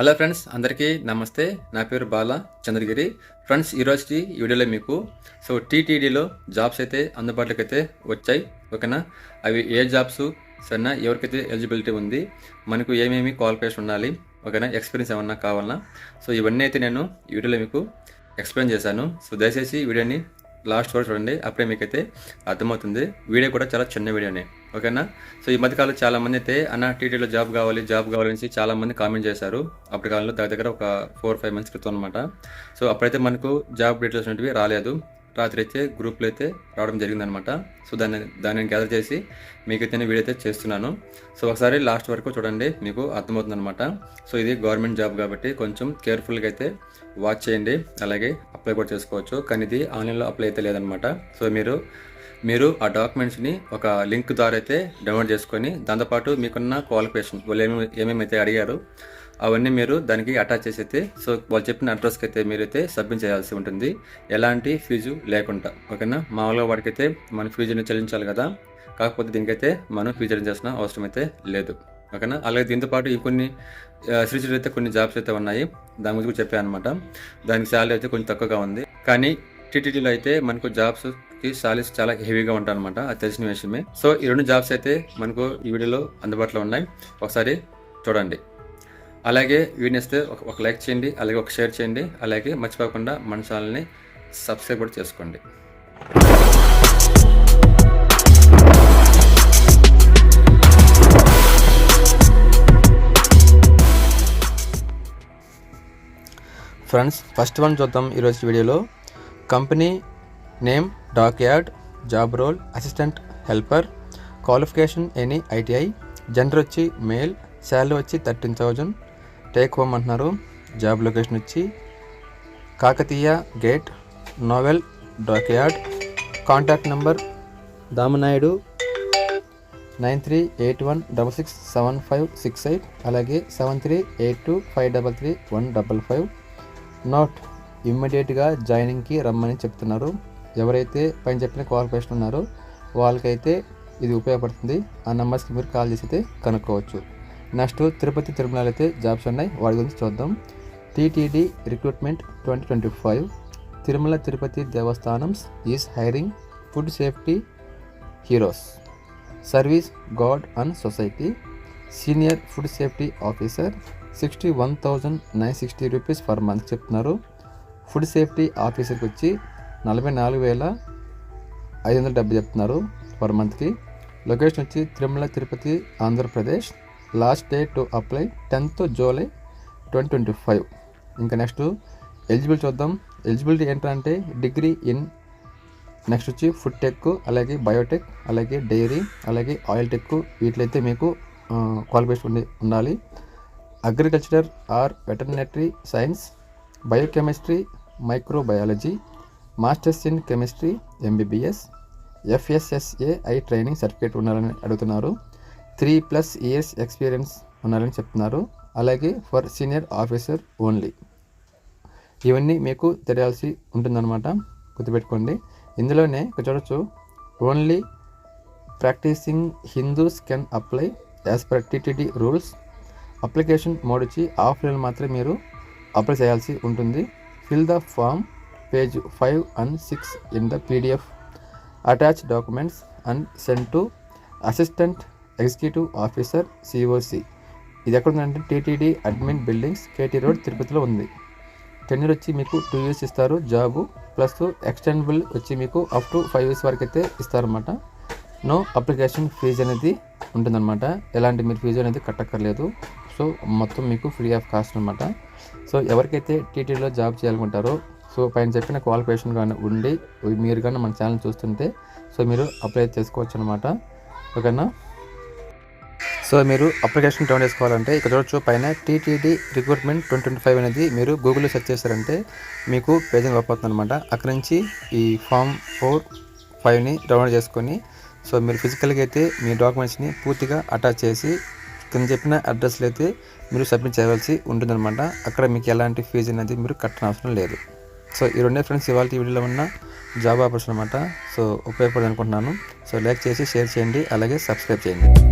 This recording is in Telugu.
హలో ఫ్రెండ్స్ అందరికీ నమస్తే. నా పేరు బాల చంద్రగిరి. ఫ్రెండ్స్ ఈరోజుకి ఈ వీడియోలో మీకు సో టీటీడీలో జాబ్స్ అయితే అందుబాటులోకి అయితే వచ్చాయి ఓకేనా? అవి ఏ జాబ్స్ సరేనా ఎవరికైతే ఎలిజిబిలిటీ ఉంది మనకు ఏమేమి క్వాలిఫికేషన్ ఉండాలి ఓకేనా? ఎక్స్పీరియన్స్ ఏమన్నా కావాలన్నా. సో ఇవన్నీ అయితే నేను ఈ వీడియోలో మీకు ఎక్స్ప్లెయిన్ చేశాను. సో దయచేసి వీడియోని లాస్ట్ వరకు చూడండి అప్పుడే మీకైతే అర్థమవుతుంది. వీడియో కూడా చాలా చిన్న వీడియోనే. ఓకేనా? సో ఈ మధ్యకాలంలో చాలా మంది అయితే అన్న టీటీలో జాబ్ కావాలి జాబ్ కావాలి అనేసి చాలా మంది కామెంట్ చేశారు. అప్పటి కాలంలో దగ్గర దగ్గర ఒక ఫోర్ ఫైవ్ మంత్స్ క్రితం అనమాట సో అప్పుడైతే మనకు జాబ్ డీటెయిల్స్ అనేవి రాలేదు. రాత్రి అయితే గ్రూప్లో అయితే రావడం జరిగిందనమాట సో దాన్ని దాన్ని గ్యాదర్ చేసి మీకైతే నేను వీడియో అయితే చేస్తున్నాను. సో ఒకసారి లాస్ట్ వరకు చూడండి మీకు అర్థమవుతుంది అనమాట సో ఇది గవర్నమెంట్ జాబ్ కాబట్టి కొంచెం కేర్ఫుల్గా అయితే వాచ్ చేయండి. అలాగే అప్లై కూడా చేసుకోవచ్చు. కానీ ఇది ఆన్లైన్లో అప్లై అయితే లేదనమాట సో మీరు మీరు ఆ డాక్యుమెంట్స్ని ఒక లింక్ ద్వారా అయితే డౌన్లోడ్ చేసుకొని దాంతోపాటు మీకున్న క్వాలిఫికేషన్ వాళ్ళు ఏమేమి ఏమేమైతే అడిగారు అవన్నీ మీరు దానికి అటాచ్ చేసి అయితే సో వాళ్ళు చెప్పిన అడ్రస్కి అయితే మీరైతే సబ్మిట్ చేయాల్సి ఉంటుంది. ఎలాంటి ఫీజు లేకుండా ఓకేనా? మామూలుగా వాడికైతే మన ఫీజుని చెల్లించాలి కదా. కాకపోతే దీనికైతే మనం ఫీజు చెల్లించాల్సిన అవసరం అయితే లేదు ఓకేనా? అలాగే దీంతో పాటు ఇంకొన్ని శ్రీచులు అయితే కొన్ని జాబ్స్ అయితే ఉన్నాయి. దాని గురించి కూడా చెప్పాను అనమాట దానికి శాలరీ అయితే కొంచెం తక్కువగా ఉంది. కానీ టీటీడీలో అయితే మనకు జాబ్స్ కి సాలీస్ చాలా హెవీగా ఉంటాయి అనమాట అది తెలిసిన విషయమే. సో ఈ రెండు జాబ్స్ అయితే మనకు ఈ వీడియోలో అందుబాటులో ఉన్నాయి. ఒకసారి చూడండి. అలాగే వీడియో ఇస్తే ఒక- ఒక లైక్ చేయండి అలాగే ఒక షేర్ చేయండి అలాగే మర్చిపోకుండా మన ఛానల్ని సబ్స్క్రైబ్ కూడా చేసుకోండి. ఫ్రెండ్స్ ఫస్ట్ వన్ చూద్దాం ఈరోజు వీడియోలో. Company name dock yard job role assistant helper qualification any ITI gender వచ్చి మేల్ శాలరీ వచ్చి థర్టీన్ థౌజండ్ టేక్ హోమ్ అంటున్నారు జాబ్ లొకేషన్ వచ్చి Kakatiya gate naval dock yard contact number Damanaidu nine three eight one double six seven five six eight అలాగే seven three eight two five double three one double five. Note ఇమ్మీడియట్గా జాయినింగ్కి రమ్మని చెప్తున్నారు. ఎవరైతే పైన చెప్పిన క్వాలిఫికేషన్ ఉన్నారో వాళ్ళకైతే ఇది ఉపయోగపడుతుంది. ఆ నెంబర్స్కి మీరు కాల్ చేసి అయితే కనుక్కోవచ్చు. నెక్స్ట్ తిరుపతి తిరుమలలో అయితే జాబ్స్ ఉన్నాయి. వాటి గురించి చూద్దాం. TTD recruitment twenty twenty five. Tirumala Tirupati Devasthanams is hiring food safety heroes service god and society senior food safety officer sixty one thousand nine sixty rupees per month చెప్తున్నారు. ఫుడ్ సేఫ్టీ ఆఫీసర్కి వచ్చి నలభై నాలుగు వేల ఐదు వందల డెబ్బై చెప్తున్నారు పర్ మంత్కి. లొకేషన్ వచ్చి Tirumala Tirupati Andhra Pradesh. Last day to apply tenth July twenty twenty five. ఇంకా నెక్స్ట్ ఎలిజిబిలిటీ చూద్దాం. ఎలిజిబిలిటీ ఏంటంటే డిగ్రీ ఇన్ నెక్స్ట్ వచ్చి ఫుడ్ టెక్ అలాగే బయోటెక్ అలాగే డైరీ అలాగే ఆయిల్ టెక్. వీటిలైతే మీకు క్వాలిఫికేషన్ ఉండి ఉండాలి. Agriculture or veterinary science biochemistry microbiology masters in chemistry MBBS FSSAI training certificate ఉన్నారని అడుగుతున్నారు. త్రీ ప్లస్ ఇయర్స్ ఎక్స్పీరియన్స్ ఉన్నారని చెప్తున్నారు. అలాగే ఫర్ సీనియర్ ఆఫీసర్ ఓన్లీ ఇవన్నీ మీకు తెలియాల్సి ఉంటుందన్నమాట. గుర్తుపెట్టుకోండి. ఇందులోనే ఇక్కడ చూడొచ్చు. Only practising Hindus can apply as per TTD rules application mode వచ్చి ఆఫ్లైన్ మాత్రమే మీరు అప్లై చేయాల్సి ఉంటుంది. Fill the form page five and six in the PDF attach documents and send to assistant executive officer COC ఇది ఎక్కడ ఉందంటే TTD admin buildings KT road తిరుపతిలో ఉంది. టెన్యూర్ వచ్చి మీకు టూ ఇయర్స్ ఇస్తారు. జాబు ప్లస్ ఎక్స్టెండబుల్ వచ్చి మీకు అప్ టు ఫైవ్ ఇయర్స్ వరకు అయితే ఇస్తారన్నమాట. నో అప్లికేషన్ ఫీజు అనేది ఉంటుందన్నమాట. ఎలాంటి మీరు ఫీజు అనేది కట్టక్కర్లేదు. సో మొత్తం మీకు ఫ్రీ ఆఫ్ కాస్ట్ అనమాట సో ఎవరికైతే టీటీడీలో జాబ్ చేయాలనుకుంటారో సో పైన చెప్పిన క్వాలిఫికేషన్ కానీ ఉండి మీరు కానీ మన ఛానల్ చూస్తుంటే సో మీరు అప్లై చేసుకోవచ్చు అనమాట ఓకేనా? సో మీరు అప్లికేషన్ డౌన్ చేసుకోవాలంటే ఇక్కడ చూడొచ్చు పైన TTD recruitment twenty twenty five అనేది మీరు గూగుల్లో సెర్చ్ చేశారంటే మీకు పేజింగ్ అయిపోతుంది అనమాట అక్కడ నుంచి ఈ ఫామ్ ఫోర్ ఫైవ్ని డౌన్లోడ్ చేసుకొని సో మీరు ఫిజికల్గా అయితే మీ డాక్యుమెంట్స్ని పూర్తిగా అటాచ్ చేసి కింద చెప్పిన అడ్రస్లో అయితే మీరు సబ్మిట్ చేయవలసి ఉంటుందన్నమాట. అక్కడ మీకు ఎలాంటి ఫీజు అనేది మీరు కట్టనవసరం లేదు. సో ఈ రెండే ఫ్రెండ్స్ ఇవాళ వీడియోలో ఉన్న జాబ్ ఆపర్చున్ అనమాట సో ఉపయోగపడదు అనుకుంటున్నాను సో లైక్ చేసి షేర్ చేయండి. అలాగే సబ్స్క్రైబ్ చేయండి.